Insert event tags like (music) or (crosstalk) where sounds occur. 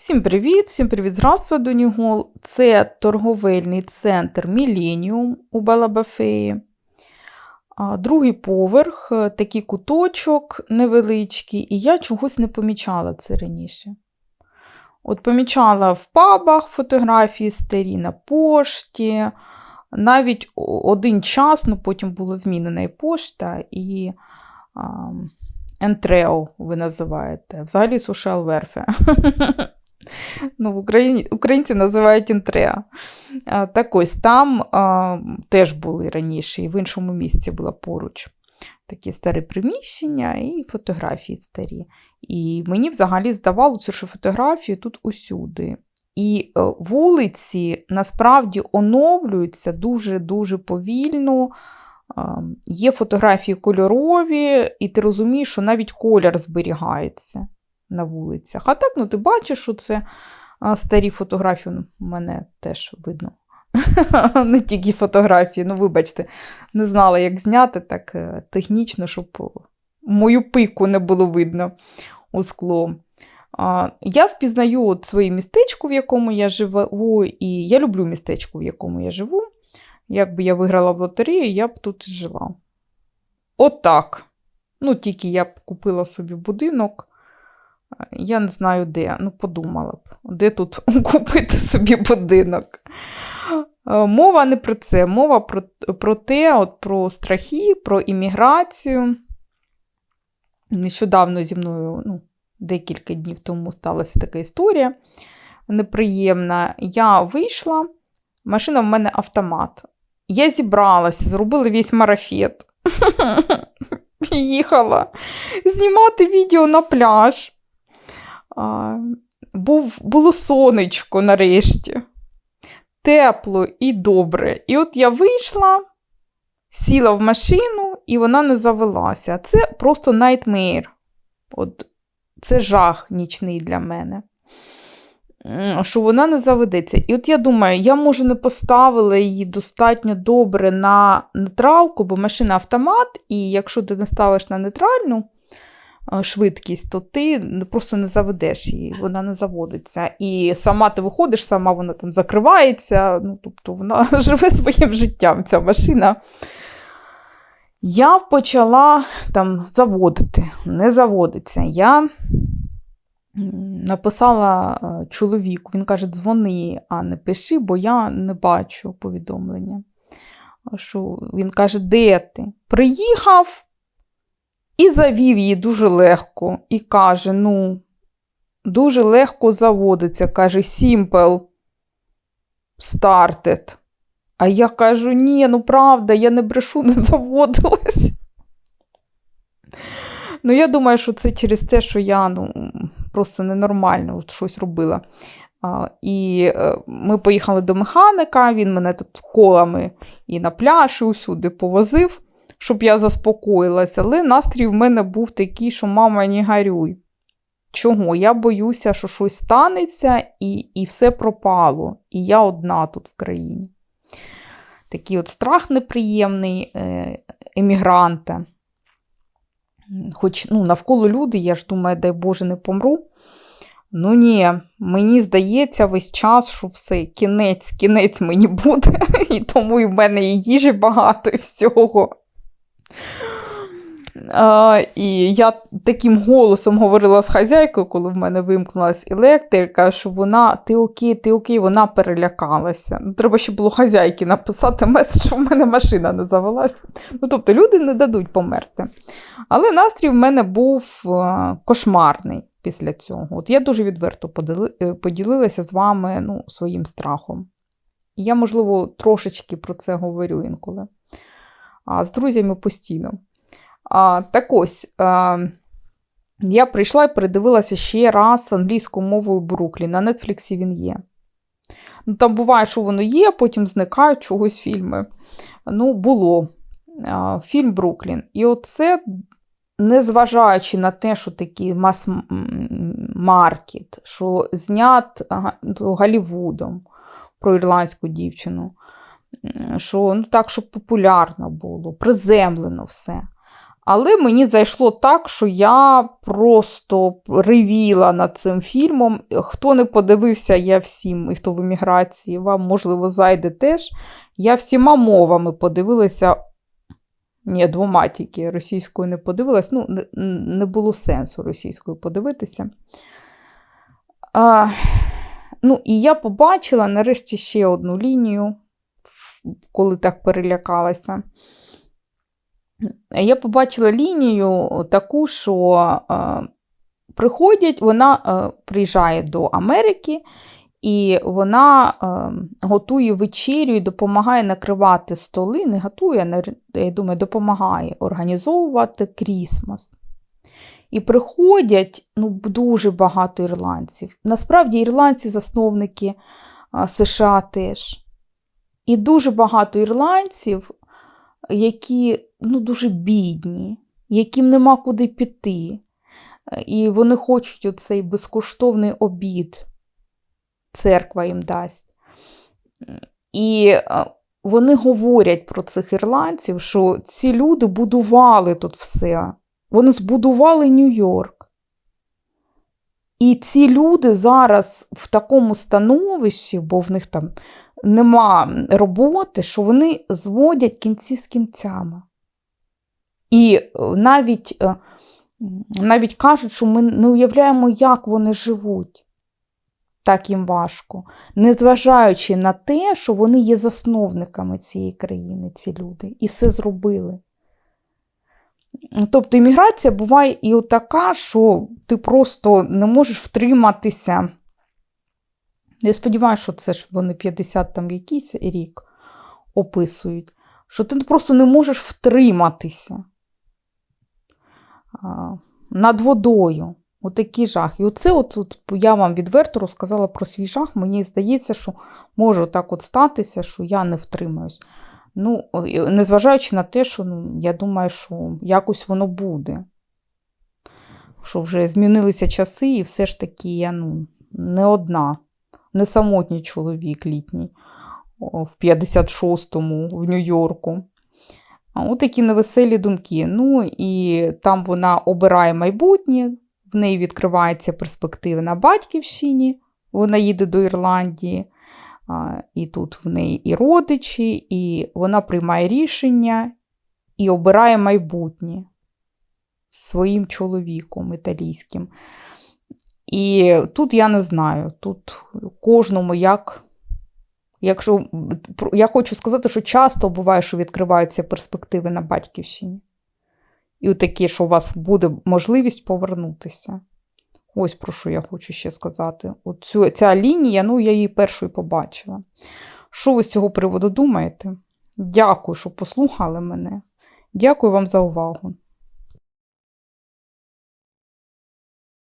Всім привіт! Всім привіт з Донігол. Це торговельний центр Міленіум у Балабафеї. Другий поверх, е, такий куточок невеличкий, і я чогось не помічала це раніше. От помічала в пабах фотографії старі на пошті. Навіть один час, ну потім була змінена і пошта, і Entreo ви називаєте. Взагалі social welfare. (laughs) Ну, українці називають інтреа. Так ось там а, теж були раніше, і в іншому місці була поруч такі старі приміщення і фотографії старі. І мені взагалі здавалося, що фотографії тут усюди. І е, вулиці насправді оновлюються дуже-дуже повільно. Є фотографії кольорові, і ти розумієш, що навіть колір зберігається на вулицях. А так, ну ти бачиш, що це старі фотографії. Ну, мене теж видно. (laughs) Не тільки фотографії, ну, вибачте, не знала, як зняти так е, технічно, щоб мою пику не було видно у скло. Я впізнаю от своє містечко, в якому я живу, і я люблю містечко, в якому я живу. Якби я виграла в лотерею, я б тут жила. Отак. Ну, тільки я б купила собі будинок. Я не знаю де. Ну, подумала б, де тут (laughs) купити собі будинок. Е, Мова не про це, мова про, про те, от про страхи, про імміграцію. Нещодавно зі мною, ну, декілька днів тому сталася така історія неприємна. Я вийшла, машина в мене автомат. Я зібралася, зробила весь марафет. (laughs) Їхала знімати відео на пляж. Був, було сонечко нарешті. Тепло і добре. І от я вийшла, сіла в машину, і вона не завелася. Це просто nightmare. От, це жах нічний для мене. Що вона не заведеться. І от я думаю, я, може, не поставила її достатньо добре на нейтралку, бо машина автомат, і якщо ти не ставиш на нейтральну швидкість, то ти просто не заведеш її, вона не заводиться. І сама ти виходиш, сама вона там закривається, ну, тобто вона (laughs) живе своїм життям, ця машина. Я почала там заводити, не заводиться. Я написала е, чоловіку, він каже, дзвони, а не пиши, бо я не бачу повідомлення. Що він каже, де ти? Приїхав і завів її дуже легко. І каже: ну, дуже легко заводиться. Каже, simple started. А я кажу, ні, ну правда, я не брешу, не заводилась. Ну, я думаю, що це через те, що я ну, просто ненормально щось робила. А, і е, ми поїхали до механіка, він мене тут колами і на пляж, і усюди повозив, щоб я заспокоїлася. Але настрій в мене був такий, що мама, не горюй. Чого? Я боюся, що щось станеться і, і все пропало. І я одна тут в країні. Такий от страх неприємний е, емігранта. Хоч ну, навколо люди, я ж думаю, дай Боже, не помру. Ну ні, мені здається весь час, що все, кінець, кінець мені буде, (laughs) і тому і в мене і їжі багато, і всього. А, і я таким голосом говорила з хазяйкою, коли в мене вимкнулась електрика, що вона, ти окей, ти окей, вона перелякалася. Ну, треба ще було хазяйки написати меседж, що в мене машина не завелася. Ну, тобто люди не дадуть померти. Але настрій в мене був е, кошмарний після цього. От я дуже відверто е, поділилася з вами ну, своїм страхом. Я, можливо, трошечки про це говорю інколи. А з друзями постійно. А, так ось, а, я прийшла і передивилася ще раз англійською мовою Бруклі. На Нетфліксі він є. Ну, там буває, що воно є, потім зникають чогось фільми. Ну, було. А, фільм Бруклін. І оце, незважаючи на те, що такий мас-маркет, що знят ага, Голлівудом про ірландську дівчину, що ну, так, щоб популярно було, приземлено все. Але мені зайшло так, що я просто ревіла над цим фільмом. Хто не подивився, я всім, і хто в еміграції, вам, можливо, зайде теж. Я всіма мовами подивилася. Ні, двома тільки російською не подивилась. Ну, не, не було сенсу російською подивитися. А, ну, і я побачила нарешті ще одну лінію, коли так перелякалася. Я побачила лінію таку, що е, приходять, вона е, приїжджає до Америки, і вона е, готує вечерю і допомагає накривати столи. Не готує, я думаю, допомагає організовувати Крісмас. І приходять ну, дуже багато ірландців. Насправді, ірландці засновники а, США теж. І дуже багато ірландців, які ну, дуже бідні, яким нема куди піти. І вони хочуть оцей безкоштовний обід, церква їм дасть. І вони говорять про цих ірландців, що ці люди будували тут все. Вони збудували Нью-Йорк. І ці люди зараз в такому становищі, бо в них там нема роботи, що вони зводять кінці з кінцями. І навіть навіть кажуть, що ми не уявляємо, як вони живуть. Так їм важко, незважаючи на те, що вони є засновниками цієї країни, ці люди, і все зробили. Тобто імміграція буває і така, що ти просто не можеш втриматися. Я сподіваюся, що це ж вони 50 там якийсь рік описують, що ти просто не можеш втриматися над водою. Отакий жах. І оце от, от я вам відверто розказала про свій жах. Мені здається, що може так от статися, що я не втримаюсь. Ну, незважаючи на те, що ну, я думаю, що якось воно буде. Що вже змінилися часи, і все ж таки я ну, не одна, не самотній чоловік літній в 56-му в Нью-Йорку. Ось такі невеселі думки. Ну, і там вона обирає майбутнє, в неї відкривається перспектива на батьківщині, вона їде до Ірландії. І тут в неї і родичі, і вона приймає рішення і обирає майбутнє своїм чоловіком італійським. І тут я не знаю, тут кожному як. Якщо я хочу сказати, що часто буває, що відкриваються перспективи на батьківщині. І такі, що у вас буде можливість повернутися. Ось про що я хочу ще сказати. Оцю, ця лінія, ну, я її першою побачила. Що ви з цього приводу думаєте? Дякую, що послухали мене. Дякую вам за увагу.